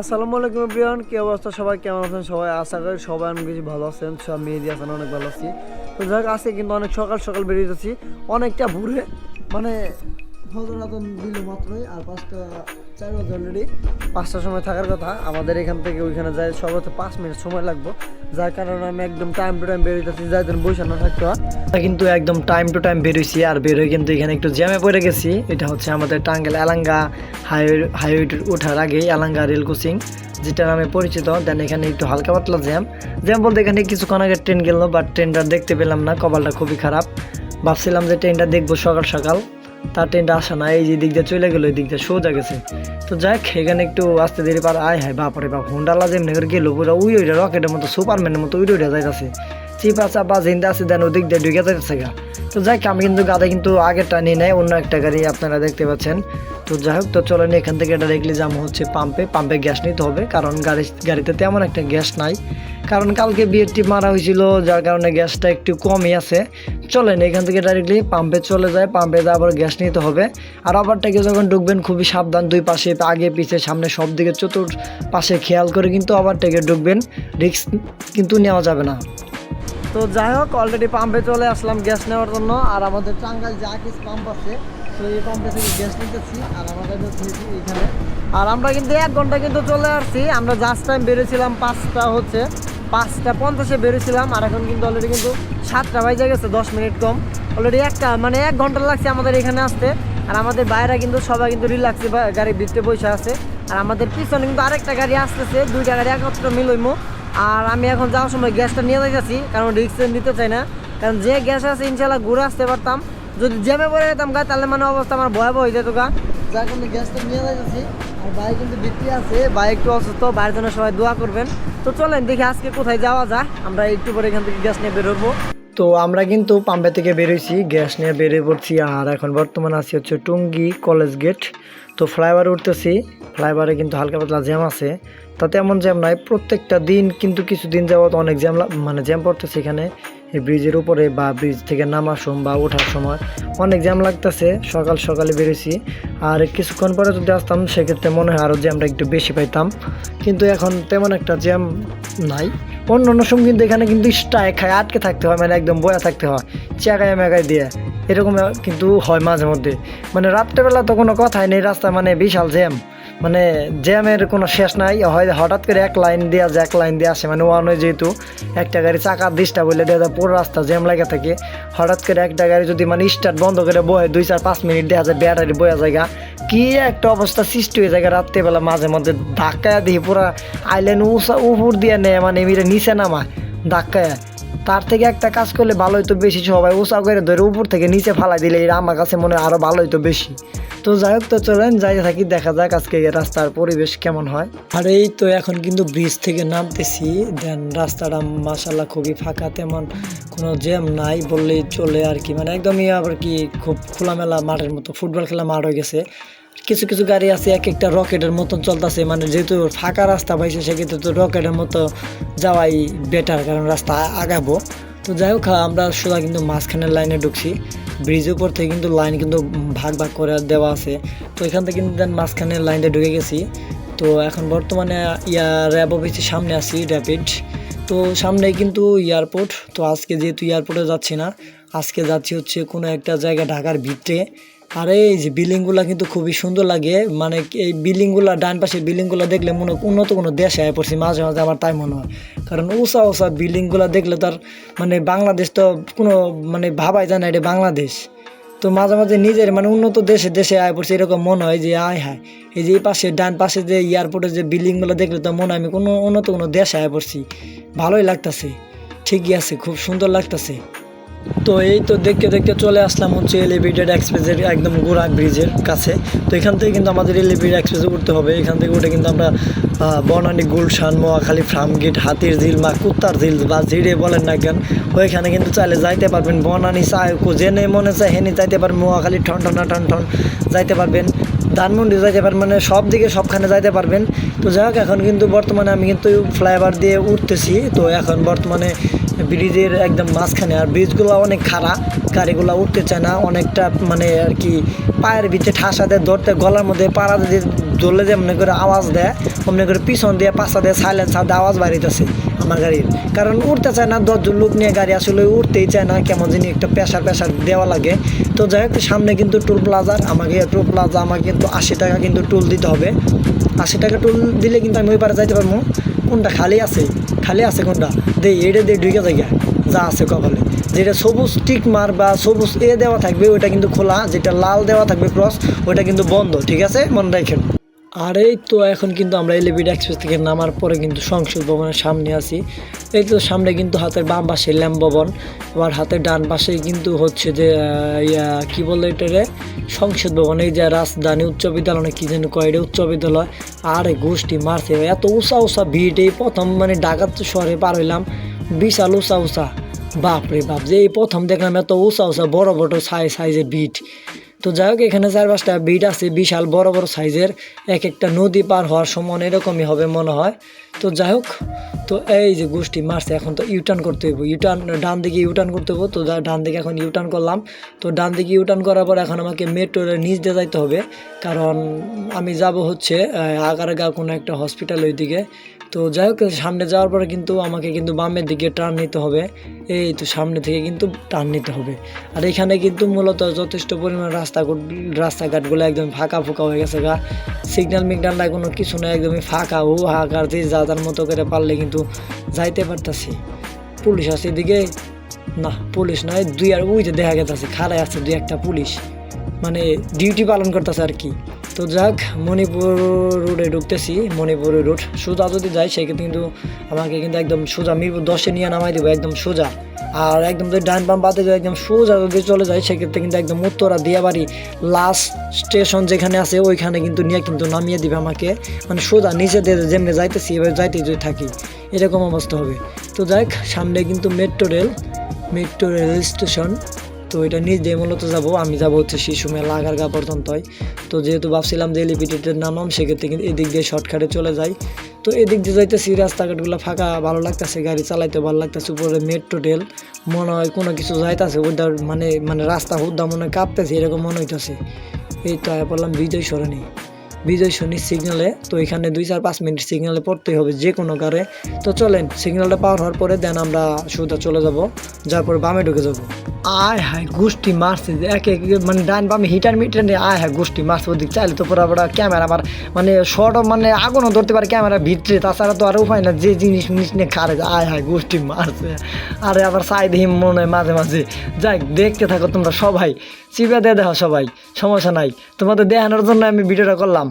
আসসালামু আলাইকুম প্রিয়ন কি অবস্থা? সবাই কেমন আছেন? সবাই আশা করি সবাই অনেক বেশি ভালো আছেন। সব মেহেদি আছেন অনেক ভালো আছি। তো যাই হোক, আজকে কিন্তু অনেক সকাল সকাল বেরিয়ে যাচ্ছি। অনেকটা ভোরে মানে ফজর আদন দিল মাত্রই, আর পাঁচটা চার বাজে অলরেডি পাঁচটার সময় থাকার কথা। আমাদের এখান থেকে ওইখানে যাই সর্বোচ্চ পাঁচ মিনিট সময় লাগবো। যার কারণে আমি একদম টাইম টু টাইম বেরিয়ে যাচ্ছি যাই যেন বসে না থাকতে হয়। কিন্তু একদম টাইম টু টাইম বেরোইছি আর বেরোয় কিন্তু এখানে একটু জ্যামে পড়ে গেছি। এটা হচ্ছে আমাদের টাঙ্গেল এলাঙ্গা হাইওয়ে হাইওয়ে ওঠার আগে এলাঙ্গা রেল কোচিং যেটা নামে পরিচিত। দেন এখানে একটু হালকা পাতলা জ্যাম। জ্যাম বলতে এখানে কিছুক্ষণ আগে ট্রেন গেল বাট ট্রেনটা দেখতে পেলাম না, কপালটা খুবই খারাপ। ভাবছিলাম যে ট্রেনটা দেখব সকাল সকাল। তার ট্রেনটা আসা না এই যে দিক দিয়ে চলে গেলো এই দিক দিয়ে সোজা গেছে। তো যাক, এখানে একটু আসতে দেরি পার, আয় হায় বাপরে বাপ হোন্ডালা যেমনি গেলো, পুরো উই ওইটা রকেটের মতো সুপারম্যানের মতো ওইটা ওইটা যাইতেছে। চিপা চাপা জিন্দা আছে, দেন ওদিক দিয়ে ঢুকে যাইতেছে গা। তো যাক আমি কিন্তু গাদা কিন্তু আগেরটা নিয়ে নেয় অন্য একটা গাড়ি আপনারা দেখতে পাচ্ছেন। তো যাই হোক তো চলেন এখান থেকে ডাইরেক্টলি যাব হচ্ছে পাম্পে পাম্পে গ্যাস নিতে হবে, কারণ গাড়ি, গাড়িতে তেমন একটা গ্যাস নাই। কারণ কালকে বিয়ের টিপ মারা হয়েছিল, যার কারণে গ্যাসটা একটু কমই আছে। চলেন এখান থেকে ডাইরেক্টলি পাম্পে চলে যায় পাম্পে আবার গ্যাস নিতে হবে। আর আবারটাকে যখন ঢুকবেন, খুবই সাবধান, দুই পাশে, আগে, পিছে, সামনে, সব দিকে চতুর পাশে খেয়াল করে কিন্তু আবারটাকে ঢুকবেন। রিস্ক কিন্তু নেওয়া যাবে না। তো যাই হোক অলরেডি পাম্পে চলে আসলাম গ্যাস নেওয়ার জন্য। আর আমাদের টাঙ্গাইল যা আকিস পাম্প আছে, তো এই পাম্পে থেকে গ্যাস নিতেছি, আর আমাদের এখানে। আর আমরা কিন্তু এক ঘণ্টা কিন্তু চলে আসছি। আমরা জাস্ট টাইম বেরিয়েছিলাম পাঁচটা হচ্ছে, পাঁচটা পঞ্চাশে বেরিয়েছিলাম, আর এখন কিন্তু অলরেডি কিন্তু সাতটা বাজে গেছে, দশ মিনিট কম। অলরেডি একটা মানে এক ঘণ্টা লাগছে আমাদের এখানে আসতে। আর আমাদের বাইরে কিন্তু, সবাই কিন্তু রিল্যাক্সে গাড়ির ভিতরে বসে আছে। আর আমাদের পিছনে কিন্তু আরেকটা গাড়ি আসতেছে, দুইটা গাড়ি একত্র মিলইমো। আর আমি এখন যাওয়ার সময় গ্যাসটা নিয়ে যাইতেছি, কারণ রিক্স নিতে চাই না। কারণ যে গ্যাস আছে ইনশাল্লাহ ঘুরে আসতে পারতাম। যদি জ্যামে পড়ে যেতাম গা, তাহলে মানে অবস্থা আমার ভয়াবহ হয়ে যেত গা। যার কারণে গ্যাসটা নিয়ে যাইতেছি। আর বাইক কিন্তু বিক্রি আছে বাইক একটু অসুস্থ বাইরের জন্য সবাই দোয়া করবেন। তো চলেন দেখি আজকে কোথায় যাওয়া যায়। আমরা একটু পরে এখান থেকে গ্যাস নিয়ে বেরোবো তো আমরা কিন্তু পাম্পে থেকে বেরোইছি গ্যাস নিয়ে বেরিয়ে পড়ছি। আর এখন বর্তমানে আছি হচ্ছে টুঙ্গি কলেজ গেট। তো ফ্লাইওভারে উঠতেছি, ফ্লাইওভারে কিন্তু হালকা পাতলা জ্যাম আছে। তাতে এমন জ্যাম নাই, প্রত্যেকটা দিন কিন্তু কিছু দিন যাওয়া অনেক জ্যাম মানে জ্যাম পড়তেছে এখানে। এই ব্রিজের উপরে বা ব্রিজ থেকে নামার সময় বা ওঠার সময় অনেক জ্যাম লাগতেছে, সকাল সকালে বেরিয়েছি আর কিছুক্ষণ পরে যদি আসতাম, সেক্ষেত্রে মনে হয় আরও জ্যামটা একটু বেশি পাইতাম। কিন্তু এখন তেমন একটা জ্যাম নাই। অন্য অন্য সময় কিন্তু এখানে কিন্তু স্টায় খায় আটকে থাকতে হয় মানে একদম বয়া থাকতে হয় চেকায় মেকায় দিয়ে। এরকম কিন্তু হয় মাঝে মধ্যে। মানে রাত্রেবেলা তো কোনো কথাই নেই রাস্তা মানে বিশাল জ্যাম। মানে জ্যামের কোনো শেষ নাই, হয় হঠাৎ করে এক লাইন দেওয়া যায় এক লাইন দিয়ে আসে মানে ওয়ান যেহেতু, একটা গাড়ি চাকার দিশটা বলে দেওয়া যায়, পুরো রাস্তা জ্যাম লাগে থাকে। হঠাৎ করে একটা গাড়ি যদি মানে স্টার্ট বন্ধ করে বয়ে দুই চার পাঁচ মিনিট দেওয়া যায়, ব্যাটারি বয়া জায়গা। কি একটা অবস্থা সৃষ্টি হয়ে যায় রাত্রেবেলা মাঝে মধ্যে, ধাক্কায় দিয়ে পুরো আইল্যান্ড উষা উপর দিয়ে নেয় মানে এমনি নিচে নামা ধাক্কায়। তার থেকে একটা কাজ করলে ভালো হইতো বেশি, সবাই উঁচা করে ধরে উপর থেকে নিচে ফালাই দিলে আমার কাছে মনে হয় আরও ভালো হইতো বেশি। তো যাই হোক, তো চলেন, যাই থাকি, দেখা যাক আজকে রাস্তার পরিবেশ কেমন হয়। আর এই তো এখন কিন্তু ব্রিজ থেকে নামতেছি। দেন রাস্তাটা মাসাল্লাহ খুবই ফাঁকা, তেমন কোনো জ্যাম নাই বললেই চলে আর কি। মানে একদমই আবার কি খুব খোলামেলা মাঠের মতো, ফুটবল খেলা মাঠ হয়ে গেছে। কিছু কিছু গাড়ি আছে, এক একটা রকেটের মতন চলতেছে। মানে যেহেতু ফাঁকা রাস্তা পাইছে, সেক্ষেত্রে তো রকেটের মতো যাওয়াই বেটার কারণ রাস্তা আগাবো। তো যাই হোক, আমরা সোজা কিন্তু মাঝখানের লাইনে ঢুকছি। ব্রিজের উপর থেকে কিন্তু লাইন কিন্তু ভাগ ভাগ করে দেওয়া আছে। তো এখান থেকে কিন্তু মাঝখানের লাইনটা ঢুকে গেছি। তো এখন বর্তমানে ইয়া র্যাব অফিসের সামনে আছি র্যাপিড তো সামনেই কিন্তু এয়ারপোর্ট তো আজকে যেহেতু এয়ারপোর্টে যাচ্ছি না, আজকে যাচ্ছি হচ্ছে কোনো একটা জায়গা ঢাকার ভিতরে। আর, এই যে বিল্ডিংগুলো কিন্তু খুবই সুন্দর লাগে। মানে এই বিল্ডিংগুলো, ডান পাশে বিল্ডিংগুলো দেখলে মনে উন্নত কোনো দেশে আয় পড়ছি, মাঝে মাঝে আমার তাই মনে হয়। কারণ উষা উষা বিল্ডিংগুলো দেখলে তার মানে বাংলাদেশ তো কোনো মানে ভাবাই যায় না, এটা বাংলাদেশ। তো মাঝে মাঝে নিজের মানে উন্নত দেশে দেশে আয় পড়ছে, এরকম মনে হয় যে, আয় হায়। এই যে এই পাশে, ডান পাশে যে এয়ারপোর্টের যে বিল্ডিংগুলো দেখলে তো মনে হয় আমি কোনো উন্নত কোনো দেশে আয় পড়ছি। ভালোই লাগতেছে। ঠিকই আছে, খুব সুন্দর লাগতেছে। তো এই তো দেখতে দেখতে চলে আসলাম হচ্ছে এলিভেটেড এক্সপ্রেসের একদম গোড়া ব্রিজের কাছে। তো এখান থেকে কিন্তু আমাদের এলিভেটেড এক্সপ্রেসে উঠতে হবে। এখান থেকে উঠে কিন্তু আমরা বনানী, গুলশান মোয়াখালী ফার্মগেট, হাতির ঝিল বা কুত্তার ঝিল বা জিরে বলেন না কেন, ওইখানে কিন্তু চাইলে যাইতে পারবেন। বনানী চায় জেনে মনে চায় হেনে যাইতে পারবেন। মোয়াখালী ঠন ঠন ঠন ঠন যাইতে পারবেন। ধানমন্ডি যাইতে পারবেন মানে সব দিকে সবখানে যাইতে পারবেন। তো যাই হোক, এখন কিন্তু বর্তমানে আমি কিন্তু ফ্লাইওভার দিয়ে উঠতেছি। তো এখন বর্তমানে ব্রিজের একদম মাঝখানে। আর ব্রিজগুলো অনেক খারাপ গাড়িগুলো উঠতে চায় না, অনেকটা মানে আর কি পায়ের ভিতরে ঠাসাতে ধরতে, গলার মধ্যে পাড়া দিয়ে ধরলে যে মনে করে আওয়াজ দেয় অমনি করে পিছন দিয়ে, পাশা দিয়ে সাইলেন্সার দিয়ে আওয়াজ বাড়িতেছে আমার গাড়ির। কারণ উঠতে চায় না, দশজন লোক নিয়ে গাড়ি আসলে উঠতেই চায় না, কেমন জানি একটা প্রেশার প্রেশার দেওয়া লাগে। তো যাই হোক, সামনে কিন্তু টোল প্লাজার আমাকে টোল প্লাজা আমাকে কিন্তু আশি টাকা কিন্তু টোল দিতে হবে। আশি টাকা টোল দিলে কিন্তু আমি ওই পারে যাইতে পারব। কোনটা খালি আছে? খালি আছে কোনটা? দে এড়ে দিয়ে ঢুকে যাই যা আছে কপালে। যেটা সবুজ টিক মার বা সবুজ এ দেওয়া থাকবে, ওইটা কিন্তু খোলা। যেটা লাল দেওয়া থাকবে, ক্রস, ওইটা কিন্তু বন্ধ, ঠিক আছে? মনে রাখেন। আর এই তো এখন কিন্তু আমরা এলিভেট এক্সপ্রেস থেকে নামার পরে কিন্তু সংসদ ভবনের সামনে আছি। এই তো সামনে কিন্তু হাতের বাম পাশে ল্যাম্প ভবন। আবার হাতের ডান পাশে কিন্তু হচ্ছে যে ইয়া, কি বলে এটারে সংসদ ভবন। এই যে রাজধানী উচ্চ বিদ্যালয় কি যেন কয় এটা উচ্চ বিদ্যালয়। আরে গোষ্ঠী মারছে। এত উষা উষা ভিড়, এই প্রথম মানে ঢাকার শহরে পার হইলাম। বিশাল উষা উষা বাপরে বাপ, যে এই প্রথম দেখলাম এত উষা উষা বড় বড় সাইজ সাইজের বিট তো যাই হোক, এখানে চার পাঁচটা বিট আছে, বিশাল, বড় বড় সাইজের। এক একটা নদী পার হওয়ার সমান এরকমই হবে মনে হয়। তো যাই হোক, তো এই যে গোষ্ঠী মারছে, এখন তো ইউটার্ন করতে হইব। ইউটার্ন ডান দিকে ইউটার্ন করতে হইব, তো ডান দিকে এখন ইউটার্ন করলাম। তো ডান দিকে ইউটার্ন করার পর এখন আমাকে মেট্রোর নিচ দিয়ে যাইতে হবে। কারণ আমি যাব হচ্ছে আগারগা কোনো একটা হসপিটাল ওই দিকে তো যাই হোক, সামনে যাওয়ার পরে কিন্তু আমাকে কিন্তু বামের দিকে টার্ন নিতে হবে। এই তো সামনে থেকে কিন্তু টার্ন নিতে হবে। আর এখানে কিন্তু মূলত যথেষ্ট পরিমাণ রাস্তা রাস্তাঘাটগুলো একদম ফাঁকা ফোঁকা হয়ে গেছে গা। সিগন্যাল মিগন্যাল নাই, কোনো কিছু নাই, একদমই ফাঁকা ও হাকার দিয়ে যা যার মতো করে পারলে কিন্তু যাইতে পারতাছি। পুলিশ আছে এদিকে? না, পুলিশ নয় দুই আর ওই যে দেখা গেছে খাড়ায় আছে দুই একটা পুলিশ। মানে ডিউটি পালন করতেছে আর কি। তো যাক, মণিপুর রোডে ঢুকতেছি, মণিপুর রোড সোজা যদি যাই সেক্ষেত্রে কিন্তু আমাকে কিন্তু একদম সোজা, মিরপুর দশে নিয়ে নামাই দেবো, একদম সোজা। আর একদম যদি ডান বাম বাদে যদি একদম সোজা যদি চলে যায়, সেক্ষেত্রে কিন্তু একদম উত্তরা দিয়াবাড়ি লাস্ট স্টেশন যেখানে আছে, ওইখানে কিন্তু নিয়ে কিন্তু নামিয়ে দিবে আমাকে। মানে সোজা নিচে দিয়ে যেমনি যাইতেছি এবার যাইতে যদি থাকি, এরকম অবস্থা হবে। তো যাক, সামনে কিন্তু metro rail metro rail station তো এটা নিজ মূলত যাব, আমি যাব হচ্ছে শিশু মেলা আগারগা পর্যন্তই তো যেহেতু ভাবছিলাম যে এলিপিটেটের নামাম, সেক্ষেত্রে কিন্তু এদিক দিয়ে শর্টকাটে চলে যাই। তো এদিক দিয়ে যাইতেছি, রাস্তাঘাটগুলো ফাঁকা, ভালো লাগতেছে, গাড়ি চালাইতে ভালো লাগতেছে, উপরে মেট্রো রেল মনে হয় কোনো কিছু যাইতেছে ওটার মানে মানে রাস্তা হুদ্দা মনে কাঁপতেছে, এরকম মনে হইতেছে। এই তো বললাম বিজয় সরণি। বিজয় সরণির সিগনালে তো এখানে দুই চার পাঁচ মিনিট সিগনালে পড়তেই হবে যে কোনো কারে। তো চলেন সিগনালটা পাওয়ার হওয়ার পরে দেন আমরা সুদা চলে যাব, যার পরে বামে ঢুকে যাব। আয় হায়, গোষ্ঠী মারছে এক এক মানে ডান বামে হিটার মিটার নিয়ে আয় হায়, গোষ্ঠী মারছে ওদিক, চাইলে তো পুরো পুরো ক্যামেরা আমার মানে শর্ট মানে আগুনও ধরতে পারে ক্যামেরা ভিতরে, তাছাড়া তো আর উপায় না যে জিনিস মিনিস নিয়ে খারে, আয় হায়, গোষ্ঠী মারছে। আরে আবার সাই দেখি মনে হয় মাঝে মাঝে, যাই, দেখতে থাকো তোমরা সবাই চিপে দিয়ে দেখো সবাই, সমস্যা নাই, তোমাদের দেখানোর জন্য আমি ভিডিওটা করলাম।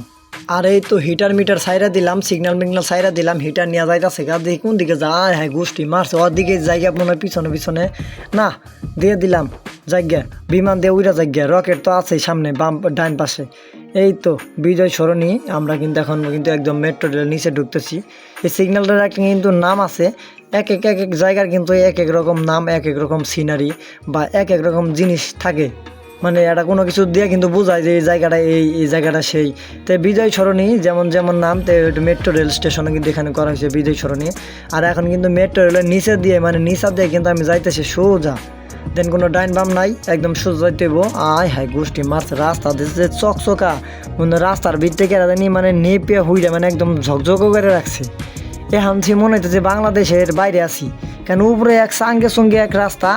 আর এই তো হিটার মিটার সাইরা দিলাম সিগন্যাল মিগনাল সাইরা দিলাম হিটার নিয়ে যাইতাছে গা কোন দিকে যায় হ্যাঁ গোষ্ঠী মারছে, ওর দিকে জায়গা মনে হয় পিছনে পিছনে। না, দিয়ে দিলাম, জায়গা, বিমান দিয়ে উড়া জায়গা রকেট তো আছেই সামনে, বাম ডাইন পাশে। এই তো, বিজয় সরণি, আমরা কিন্তু এখন কিন্তু একদম মেট্রো রেল নিচে ঢুকতেছি। এই সিগন্যালটার একটা কিন্তু নাম আছে, এক এক এক এক জায়গার কিন্তু এক এক রকম নাম, এক এক রকম সিনারি বা এক এক রকম জিনিস থাকে। মানে এটা কোনো কিছু দিয়ে কিন্তু বোঝায় যে এই জায়গাটা এই এই জায়গাটা সেই। তো বিজয় সরণি যেমন যেমন নাম, তো মেট্রো রেল স্টেশনে কিন্তু এখানে করা হয়েছে বিজয় সরণি। আর এখন কিন্তু মেট্রো রেলের নিচে দিয়ে মানে নিচা দিয়ে কিন্তু আমি যাইতেছি সোজা। দেন কোনো ডাইন বাম নাই, একদম সোজা যাইতে। আয় হায় গোষ্ঠী মারছে রাস্তা দিচ্ছে চকচকা মানে রাস্তার ভিত থেকে জানি মানে নেপে হুইলে মানে একদম ঝকঝক করে রাখছে। এখন সে মনে হইতেছে বাংলাদেশের বাইরে আছি। কেন উপরে এক সঙ্গে সঙ্গে এক রাস্তা,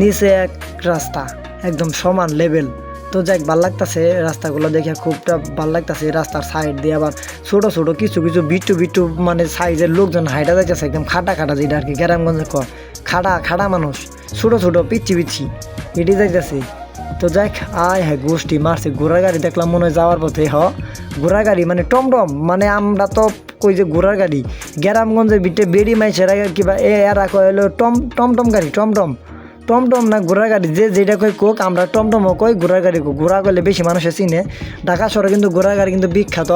নিচে এক রাস্তা। একদম সমান লেভেল তো যাক, ভালো লাগতাছে রাস্তাগুলো দেখে, খুবটা ভালো লাগতাছে রাস্তার সাইড দিয়ে। আবার ছোট, ছোটো কিছু কিছু বিট্টু বিট্টু মানে সাইজের লোকজন হাইটা যাইতেছে একদম খাটা খাটা যেটা আর কি গ্রামগঞ্জে ক খাটা খাটা মানুষ, ছোটো ছোটো পিচ্ছি পিচ্ছি এটি যাইতেছে। তো যাক, আয় হ্যাঁ গোষ্ঠী মারছে। ঘোড়ার গাড়ি দেখলাম মনে হয় যাওয়ার পথে, হ। ঘোড়ার গাড়ি মানে টমটম মানে আমরা তো কই যে ঘোড়ার গাড়ি। গ্রামগঞ্জের ভিতরে বেড়ি মাইছে কিবা এ, এরা কয় হলো টম, টমটম গাড়ি, টমটম। টমটম না ঘোড়ার গাড়ি, যে যেটা কই কোক, আমরা টমটমও কই ঘোড়ার গাড়ি কই। ঘোড়া করলে বেশি মানুষে চিনে। ঢাকা শহরে কিন্তু ঘোড়ার গাড়ি কিন্তু বিখ্যাত,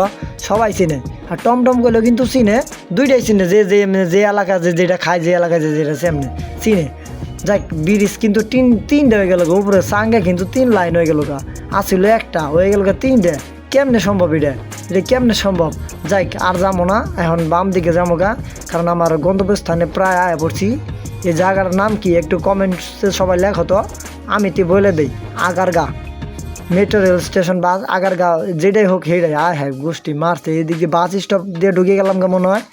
সবাই চিনে। আর টমটম করলেও কিন্তু চিনে, দুইটাই চিনে, যে যে যে এলাকা, যে যেটা খায়, যে এলাকায় যে যেটা সেমনে চিনে। যাক, ব্রিজ কিন্তু তিন, তিনটে হয়ে গেল উপরে সাঙ্গে কিন্তু তিন লাইন হয়ে গেল গা। আসিল একটা, হয়ে গেল গা তিনটে। কেমনে সম্ভব এটা? এটা কেমনে সম্ভব? যাই আর যাব না, এখন বাম দিকে যাব গা, কারণ আমার গন্তব্যস্থানে প্রায় আয় পড়ছি। এই জায়গার নাম কি একটু কমেন্টসে সবাই লেখো তো। আমি তি বলে দেই, Agargaon. Metro rail station bus Agargaon যেটাই হোক হেটাই আয় হ্যাঁ গোষ্ঠী মারছে। এদিকে বাস স্টপ দিয়ে ঢুকে গেলাম গা মনে হয়।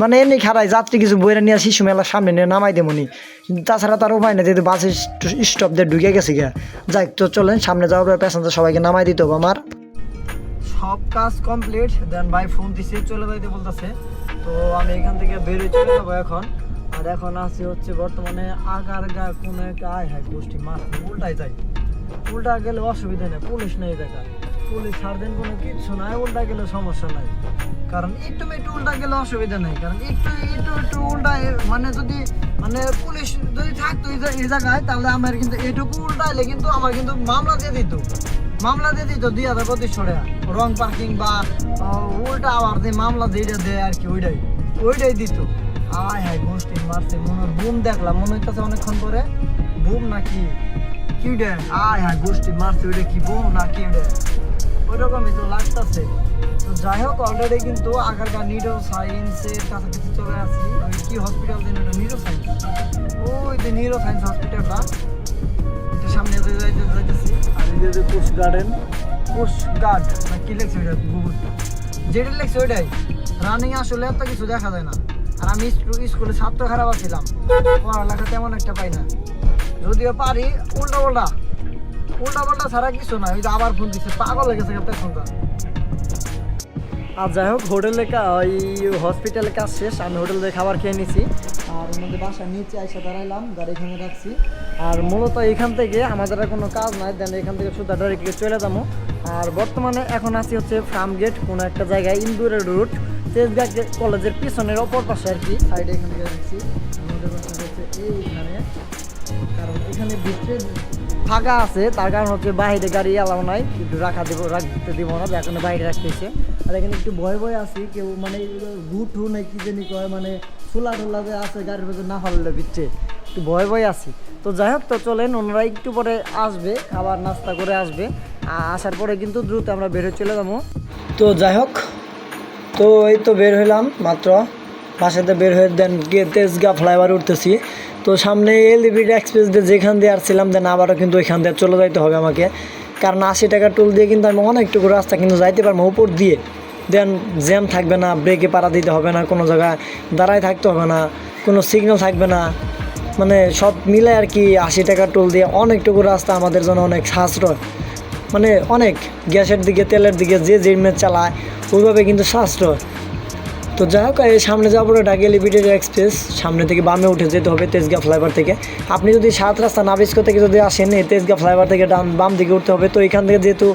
মানে এমনি খারাই যাত্রী কিছু বইরা নিয়ে শিশু মেলার সামনে নিয়ে নামাই দেবনি তাছাড়া তার উপায় নেই, যেহেতু বাস স্টপ দিয়ে ঢুকে গেছে গা যাই তো চলেন, সামনে যাওয়ার পর প্যাসেঞ্জার সবাইকে নামাই দিতে হবে আমার। সব কাজ কমপ্লিট দেন ভাই ফোন দিছে, চলে যাইতে বলতেছে। তো আমি এখান থেকে বেরিয়ে চলে যাব এখন। আর এখন আছি হচ্ছে বর্তমানে আগার গা কোন একটা আয় হ্যাঁ গোষ্ঠী, মাছ উল্টাই যাই উল্টা গেলে অসুবিধা নেই, পুলিশ নেই দেখা। পুলিশ ছাড় দেন কোনো কিচ্ছু নাই, উল্টা গেলে সমস্যা নাই। কারণ একটু একটু উল্টা গেলে অসুবিধা নেই, কারণ একটু একটু একটু উল্টা মানে যদি মানে পুলিশ যদি থাকতো এই জায়গায়, তাহলে আমার কিন্তু এটুকু উল্টাইলে কিন্তু আমার কিন্তু মামলা দিয়ে দিত। মামলা দিয়ে দিত দুই হাজার পঁচিশশো টাকা রং পার্কিং বা উল্টা আবার যে মামলা যেটা দেয় আর কি, ওইটাই। ওইটাই দিত। আয় হায় গোষ্ঠী মারছে মনে বুম দেখলাম মনে হইতেছে অনেকক্ষণ পরে বুম নাকি কি ওইটা আয় হায় গোষ্ঠী মারছে ওইটা কি বুম না কি ওইটা ওইরকমই তো লাগতেছে। তো যাই হোক অলরেডি কিন্তু আগারগাঁ নিডো সায়েন্সের কাছাকাছি চলে আসছি। ওই কি হসপিটাল দিন ওটা নিডো সায়েন্স ওই যে নিউরো সায়েন্স হসপিটালটা এটা সামনে যাইতে যাইতেছি। আর এই যে পুশ গার্ডেন পুশ গার্ড না কি লেখছে ওইটা? গুগল। যেটা লেখছে ওইটাই। রানিং আসলে এত কিছু দেখা যায় না। আর আমি স্কুলে ছাত্র খারাপ ছিলাম পড়ালেখা তেমন একটা পাই না। যদিও পারি উল্টা উল্টা উল্টা পাল্টা ছাড়া কিছু না। ওই যে আবার ফোন দিচ্ছে পাগল হয়ে গেছে পেছনটা আর যাই হোক হোটেলে ওই হসপিটালে কাজ শেষ আমি হোটেলে খাবার খেয়ে নিছি। আর আমাদের বাসার নিচে এসে দাঁড়াইলাম গাড়ি এখানে রাখছি আর মূলত এখান থেকে আমাদের আর কোনো কাজ নাই দেন এখান থেকে শুধু ডাইরেক্টলি চলে যাব। আর বর্তমানে এখন আছি হচ্ছে ফার্ম গেট কোনো একটা জায়গায় ইন্দুরের রুট তেজগাঁ কলেজের পিছনের অপর পাশে আর কি। সাইডে এখান রাখছি আমাদের বাসা হচ্ছে এইখানে। কারণ এখানে ভিতরে ফাঁকা আছে, তার কারণ হচ্ছে বাইরে গাড়ি এলাও নাই একটু রাখা দেবো রাখতে দিব না, এখন বাইরে রাখতেছে। আর এখানে একটু ভয় ভয় আছি, কেউ মানে ঘু ঠু না কি জানি কয় মানে ফুলা টুলা যে আছে, গাড়ির ভেতর না ফাললে ভিতরে একটু ভয় ভয় আছি। তো যাই হোক, তো চলেন, ওনারা একটু পরে আসবে খাবার নাস্তা করে আসবে। আসার পরে কিন্তু দ্রুত আমরা বেরোয় চলে যাব। তো যাই হোক তো এই তো বের হইলাম, মাত্র। বাসাতে বের হয়ে দেন, গিয়ে তেজগা ফ্লাইওভার উঠতেছি। তো সামনে এলিভেটেড এক্সপ্রেস দিয়ে যেখান দিয়ে আসছিলাম, দেন আবারও কিন্তু ওইখান দিয়ে চলে যাইতে হবে আমাকে। কারণ আশি টাকা টোল দিয়ে কিন্তু আমি অনেকটুকু রাস্তা কিন্তু যাইতে পারব উপর দিয়ে। দেন জ্যাম থাকবে না ব্রেকে পাড়া দিতে হবে না, কোনো জায়গায় দাঁড়ায় থাকতে হবে না, কোনো সিগন্যাল থাকবে না। মানে সব মিলে আর কি আশি টাকা টোল দিয়ে অনেকটুকু রাস্তা আমাদের জন্য অনেক সাশ্রয়। মানে অনেক গ্যাসের দিকে, তেলের দিকে যে মেয়ে চালায়, ওইভাবে কিন্তু সাশ্রয়। তো যাই হোক, এই সামনে যাওয়ার পরে ঢাকা লিমিটেড এক্সপ্রেস, সামনে থেকে বামে উঠে যেতে হবে তেজগাঁ ফ্লাইওভার থেকে। আপনি যদি সাত রাস্তা নাবিস্কো থেকে যদি আসেন, এই তেজগাঁ ফ্লাইওভার থেকে ডান, বাম দিকে উঠতে হবে। তো এখান থেকে যেহেতু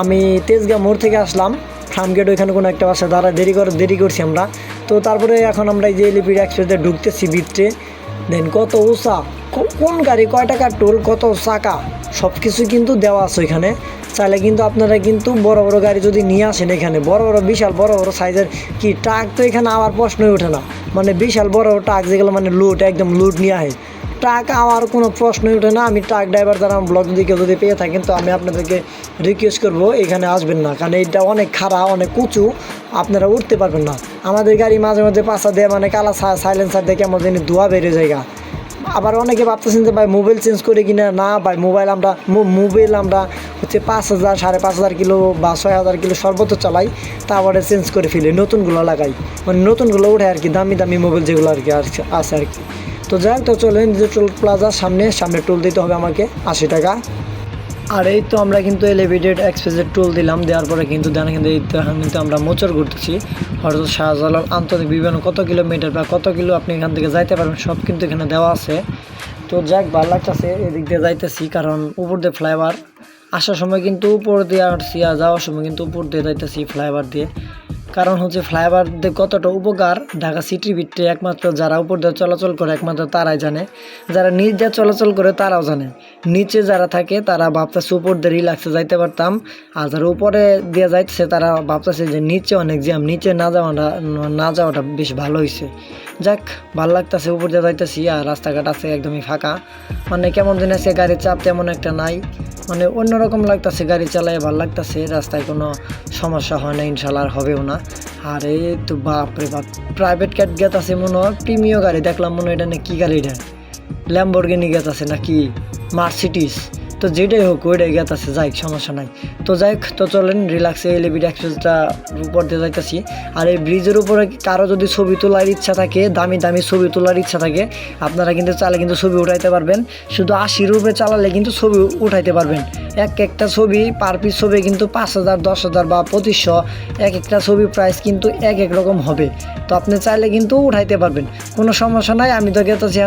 আমি তেজগাঁ মোড় থেকে আসলাম ফার্ম গেট ওইখানে কোনো একটা বাসা দাঁড়া দেরি করে, দেরি করছি আমরা। তো তারপরে এখন আমরা এই যে লিপিড এক্সপ্রেসে ঢুকতেছি ভিতরে দেন কত উষা কোন গাড়ি, কয় টাকার টোল, কত চাকা? সব কিছু কিন্তু দেওয়া আছে ওইখানে। চাইলে কিন্তু আপনারা কিন্তু বড় বড় গাড়ি যদি নিয়ে আসেন এখানে, বড় বড়, বিশাল বড় বড় সাইজের কি ট্রাক তো এখানে আবার প্রশ্নই ওঠে না। মানে বিশাল বড় বড় ট্রাক যেগুলো মানে লুট একদম লুট নিয়ে আসে ট্রাক আমার কোনো প্রশ্নই ওঠে না। আমি ট্রাক ড্রাইভার দ্বারা ব্লগ দিকে যদি পেয়ে থাকেন, তো আমি আপনাদেরকে রিকোয়েস্ট করব, এখানে আসবেন না। কারণ এটা অনেক খারাপ অনেক উঁচু, আপনারা উঠতে পারবেন না। আমাদের গাড়ি মাঝে মাঝে পাশা দেয় মানে কালা সাইলেন্সার দিয়ে, কেমন জানি ধোয়া বেরিয়ে যায় গা। আবার অনেকে ভাবতেছেন যে, ভাই মোবাইল চেঞ্জ করে কিনা? না, ভাই মোবাইল আমরা মোবাইল আমরা হচ্ছে পাঁচ হাজার, সাড়ে পাঁচ হাজার কিলো বা ছয় হাজার কিলো সর্বোচ্চ চালাই, তারপরে চেঞ্জ করে ফেলি, নতুনগুলো লাগাই। মানে নতুনগুলো উঠে আর কি, দামি দামি মোবাইল যেগুলো আর কি, আর, আছে আর কি। তো যাই তো চলেন, যে টোল প্লাজার সামনে সামনে টোল দিতে হবে আমাকে আশি টাকা। আর এই তো আমরা কিন্তু এলিভেটেড এক্সপ্রেসের টোল দিলাম, দেওয়ার পরে কিন্তু দেন কিন্তু কিন্তু আমরা মোচর ঘুরতেছি। হয়তো শাহজালাল আন্তর্জাতিক বিমান কত কিলোমিটার বা কত কিলো আপনি এখান থেকে যাইতে পারবেন, সব কিন্তু এখানে দেওয়া আছে। তো যাক, ভালো লাগতেছে, এদিক দিয়ে যাইতেছি, কারণ উপর দিয়ে ফ্লাইওভার আসার সময় কিন্তু উপর দিয়ে আসছি, আর যাওয়ার সময় কিন্তু উপর দিয়ে যাইতেছি ফ্লাইওভার দিয়ে। কারণ হচ্ছে ফ্লাইওভার দিয়ে কতটা উপকার, ঢাকা সিটির ভিতরে একমাত্র যারা উপর দিয়ে চলাচল করে একমাত্র তারাই জানে। যারা নিচ দিয়ে চলাচল করে তারাও জানে। নিচে যারা থাকে তারা ভাবতেছে উপর দিয়ে রিল্যাক্সে যাইতে পারতাম, আর যারা উপরে দিয়ে যাইতেছে তারা ভাবতেছে যে নিচে অনেক জ্যাম, নিচে না যাওয়াটা না যাওয়াটা বেশ ভালো হয়েছে যাক, ভালো লাগতেছে উপর দিয়ে যাইতেছি, আর রাস্তাঘাট আছে একদমই ফাঁকা। মানে কেমন দিন আছে গাড়ির চাপ তেমন একটা নাই। মানে অন্যরকম লাগতেছে গাড়ি চালায়, ভালো লাগতেছে, রাস্তায় কোনো সমস্যা হয় না, ইনশাল্লাহ আর হবেও না। আর তো বাপরে বাপ প্রাইভেট ক্যাট গেত আছে মনে হয় প্রিমিয় গাড়ি দেখলাম মনে হয় এটা না কি গাড়ি এটা? ল্যাম্বরগিনি গেত আছে নাকি? মার্সিটিস তো যেটাই হোক ওইটাই গেতাছে যাই হোক, সমস্যা নাই। তো যাই হোক, তো চলেন রিল্যাক্সে এলিভিড এক্সপ্রেসটা উপর দিয়ে যাইতেছি। আর এই ব্রিজের উপরে কারও যদি ছবি তোলার ইচ্ছা থাকে দামি দামি ছবি তোলার ইচ্ছা থাকে আপনারা কিন্তু চালে কিন্তু ছবি উঠাইতে পারবেন। শুধু আশির উপরে চালালে কিন্তু ছবি উঠাইতে পারবেন। এক একটা ছবি পার পিস ছবি কিন্তু পাঁচ হাজার, দশ হাজার বা পঁচিশশো। এক একটা ছবি প্রাইস কিন্তু এক এক রকম হবে। তো আপনি চাইলে কিন্তু উঠাইতে পারবেন। কোনো সমস্যা নাই, আমি তো গেতেছি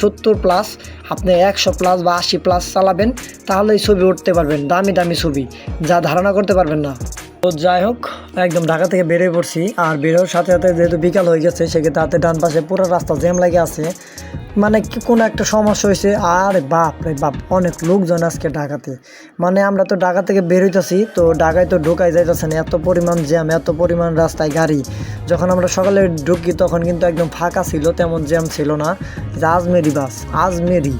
সত্তর প্লাস আপনি একশো প্লাস বা আশি প্লাস চালাবেন তাহলে এই ছবি উঠতে পারবেন, দামি দামি ছবি, যা ধারণা করতে পারবেন না। তো যাই হোক, একদম ঢাকা থেকে বেরিয়ে পড়ছি, আর বেরোর সাথে সাথে যেহেতু বিকাল হয়ে গেছে, সেক্ষেত্রে হাতে ডান পাশে পুরো রাস্তা জ্যাম লাগে আছে। মানে কোনো একটা সমস্যা হয়েছে, আর বাপ রে বাপ, অনেক লোকজন আজকে ঢাকাতে। মানে আমরা তো ঢাকা থেকে বেরোইতেছি তো ঢাকায় তো ঢোকাই যাইতেছে না, এত পরিমাণ জ্যাম, এত পরিমাণ রাস্তায় গাড়ি। যখন আমরা সকালে ঢুকি তখন কিন্তু একদম ফাঁকা ছিল, তেমন জ্যাম ছিল না। আজমেরি বাস, আজমেরি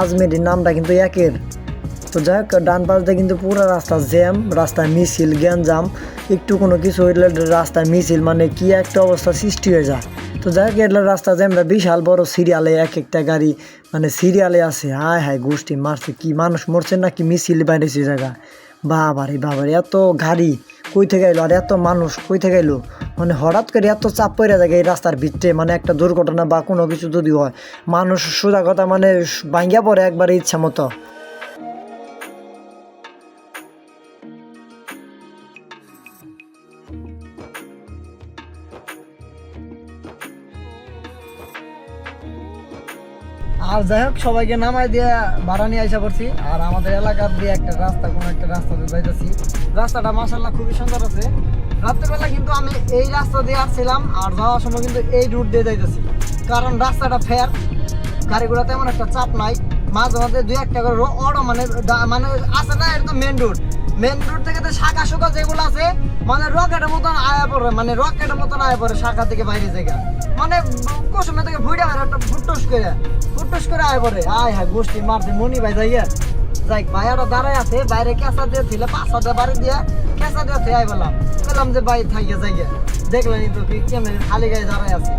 আজমেরি নামটা কিন্তু একের। তো যাই হোক, ডান পাশ দিয়ে কিন্তু পুরো রাস্তা জ্যাম, রাস্তায় মিছিল জ্ঞানজাম একটু কোনো কিছু হইলে রাস্তায় মিছিল মানে কি একটা অবস্থা সৃষ্টি হয়ে যায়। তো যাই হোক এগুলো রাস্তা জ্যামটা বিশাল বড় সিরিয়ালে এক একটা গাড়ি মানে সিরিয়ালে আছে। হায় হায়, গোষ্ঠী মারছে, কি মানুষ মরছে না কি মিছিল বাইরেছে জায়গা বাবারে বাবারে, এত গাড়ি কই থেকে এলো আর এত মানুষ কই থেকে এলো মানে হঠাৎ করে এত চাপ পড়ে থাকে এই রাস্তার ভিতরে মানে একটা দুর্ঘটনা বা কোনো কিছু যদি হয়, মানুষ সোজা কথা মানে ভাঙ্গিয়া পড়ে একবারে ইচ্ছা মতো। যাই হোক, সবাইকে নামাই দিয়ে ভাড়া নিয়ে আসা করছি আর আমাদের এলাকার দিয়ে একটা রাস্তা, কোনো একটা রাস্তাতে যাইতেছি। রাস্তাটা মাসাল্লাহ খুবই সুন্দর আছে। রাত্রেবেলা কিন্তু আমি এই রাস্তা দিয়ে আসছিলাম আর যাওয়ার সময় কিন্তু এই রুট দিয়ে যাইতেছি। কারণ রাস্তাটা ফের গাড়িগুলো তেমন একটা চাপ নাই। মাঝে মাঝে দুই একটা করে অটো মানে মানে আছে না তো মেন রুট মেন রুট থেকে তো শাখা শুকা যেগুলো আছে মানে রকেটের মতন আয়া পড়ে মানে রকেটের মতন আয়া পড়ে শাখা থেকে বাইরে জায়গা। মানে কোসমে থেকে ভুইটা বের একটা ফুটুস করে ফুটুস করে আয় পড়ে। আয় হ্যাঁ গোষ্ঠী মারছে, মনি ভাই যাইয়া যাই ভাইয়াটা দাঁড়ায় আছে, বাইরে কেঁচা দিয়ে ছিল পাঁচ হাজার বাড়ি দিয়ে কেঁচা দিয়ে থেকে আই বললাম যে ভাই থাকিয়ে যাইয়া দেখলেনি তো কি কেমন খালি গায়ে দাঁড়ায় আছে।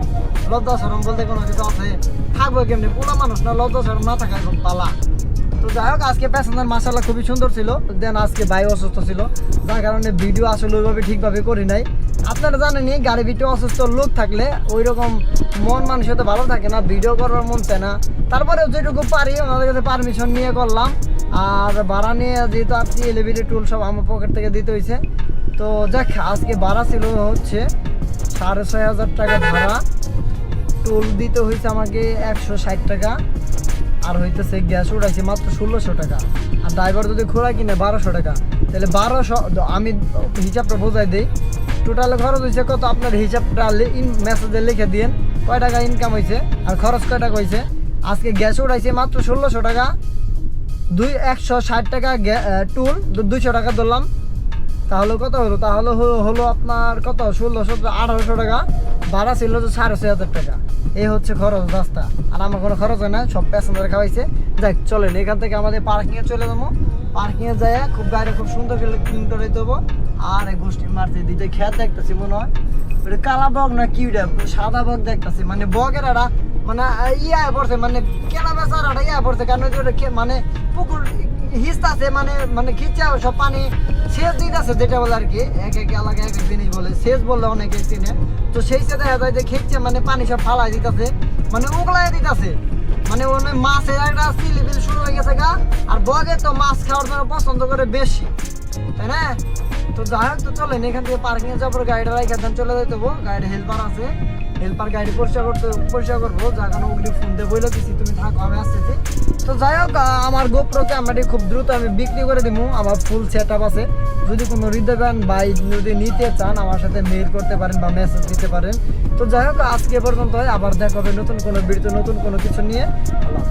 লজ্জা সরম বলতে কোনো কিছু আছে। থাকব কেমনি? পুরো মানুষ না, লজ্জা সরম না থাকা একদম পালা। তো যাই হোক, আজকে প্যাসেঞ্জার মাসাল্লাহ খুবই সুন্দর ছিল। দেন আজকে ভাই অসুস্থ ছিল। যার কারণে ভিডিও আসলে ওইভাবে ঠিকভাবে করি নাই। আপনারা জানেনই গাড়ি ভিতরে অসুস্থ লোক থাকলে ওই রকম মন মানুষ তো ভালো থাকে না ভিডিও করার মন চায় না। তারপরে যেটুকু পারি, ওনাদের কাছে পারমিশন নিয়ে করলাম। আর ভাড়া নিয়ে যেহেতু আসছি এলিভিটি টুল সব আমার পকেট থেকে দিতে হয়েছে তো যাক, আজকে ভাড়া ছিল হচ্ছে সাড়ে ছয় হাজার টাকা ভাড়া। টোল দিতে হয়েছে আমাকে একশো ষাট টাকা। আর হইতেছে গ্যাস উঠাইছে মাত্র ষোলোশো টাকা। আর ড্রাইভার যদি খোলা কিনে বারোশো টাকা, তাহলে বারোশো আমি হিসাবটা বোঝাই দিই। টোটাল খরচ হয়েছে কত? আপনার হিসাবটা ইন মেসেজে লিখে দিন কয় টাকা ইনকাম হয়েছে আর খরচ কয় টাকা হয়েছে আজকে গ্যাস উঠাইছে মাত্র ষোলোশো টাকা। দুই একশো ষাট টাকা টুল দুইশো টাকা ধরলাম। তাহলে কত হলো? তাহলে হলো হলো আপনার কত? ষোলোশো, আঠারোশো টাকা। ভাড়া ছিল তো সাড়ে ছয় হাজার টাকা। এই হচ্ছে খরচ রাস্তা। আর আমার কোনো খরচ হয় না, সব প্যাসেঞ্জার খাওয়াইছে। যাই চলেন, এখান থেকে আমাদের পার্কিংয়ে চলে যাব। পার্কিংয়ে যাই খুব গাড়ি খুব সুন্দর করে ক্লিন করে দেবো আর এই গোষ্ঠী মারতে দিতে খেয়াল দেখতেছি মনে হয়। ওটা কালা বগ না কি সাদা বগ দেখতেছি। মানে বগের মানে ইয়া পড়ছে। মানে কেনা বেচার ইয়া পড়ছে। কারণ মানে পুকুর হিস্তাছে মানে মানে খিচা, সব পানি সেচ দিতেছে যেটা বলে আর কি। এক এক এলাকায় এক এক জিনিস বলে। সেচ বললে অনেকে চিনে। তো সেই সে দেখা যায় যে খেচ্ছে মানে পানি সব ফালাই দিতেছে মানে উগলাই দিতেছে। মানে ওখানে মাছের একটা সিলিবিল শুরু হয়ে গেছে গা, আর বগে তো মাছ খাওয়ার জন্য পছন্দ করে বেশি। তাই না? তো যাই হোক, তো চলেন, এখান থেকে পার্কিং এ যাব, গাড়িটা রাইখে দেন, চলে যাইতে হব। গাড়ির হেল্পার আছে। হেল্পার গাড়ি পরিষ্কার করতে, পরিষ্কার করব। যার কারণে ওগুলি ফোন দিয়ে বলে দিচ্ছি তুমি থাকো, আমি আসতেছি। তো যাই হোক আমার গোপ্রকে ক্যামেরাটি খুব দ্রুত আমি বিক্রি করে দিব আমার ফুল সেট আপ আছে। যদি কোনো হৃদয়বান বাইক যদি নিতে চান, আমার সাথে মেল করতে পারেন বা মেসেজ দিতে পারেন। তো যাই হোক, আজকে পর্যন্ত আবার দেখা হবে নতুন কোনো বিড়িতে নতুন কোনো কিছু নিয়ে। আল্লাহ।